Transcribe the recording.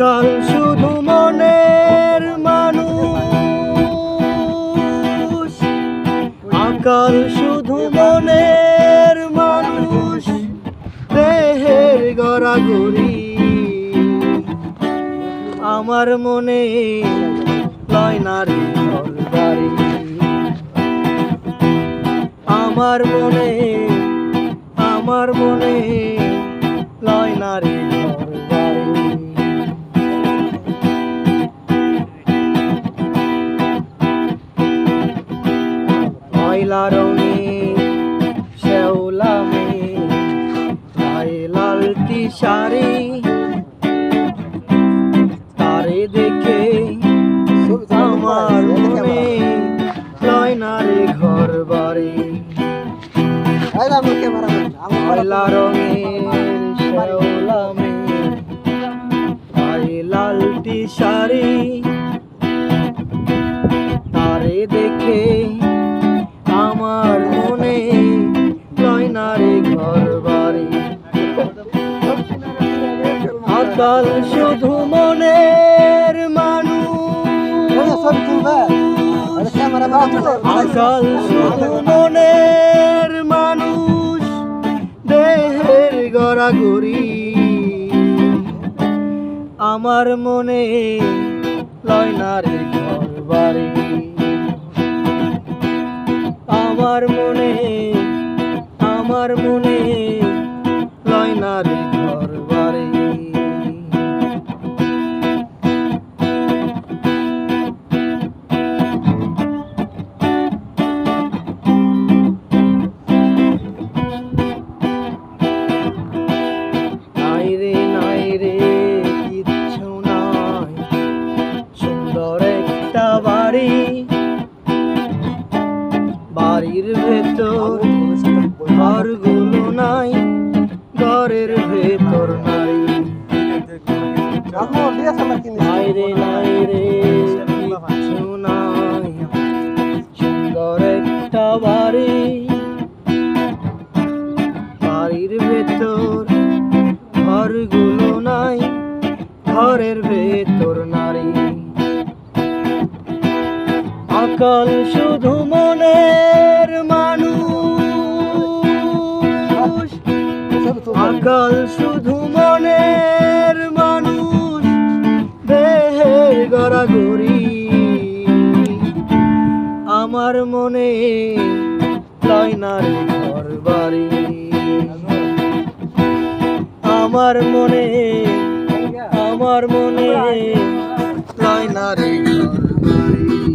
আকাল শুধু মনের মানুষ। আকাল শুধু মনের মানুষ। দেহের গড়াগড়ি আমার মনে লয় নারী ঘর আমার মনে আমার মনে লয় নারী ময়লা রঙে শ্যাওলা মেয়ে লালটি শাড়ি তারে দেখে আমার মনে লয় নারী ঘর বাড়ি। ময়লা রঙের শ্যাওলা মেয়ে লালটি শাড়ি তারে দেখে আকাল শুধু মনের মানুষ। কাল শুধু মনের মানুষ। দেহের গড়াগড়ি আমার মনে লয় ঘর বাড়ির ভেতর ঘরগুলো নাই ঘরের ভেতর নাই। বাইরে নাই রে কিছু নাই। আকাল শুধু মনের মানুষ। আকাল শুধু মনের মানুষ। দেহের গড়াগড়ি। আমার মনে লয় নারী ঘর বাড়ি। আমার মনে আমার মনে লয় নারী ঘর বাড়ি।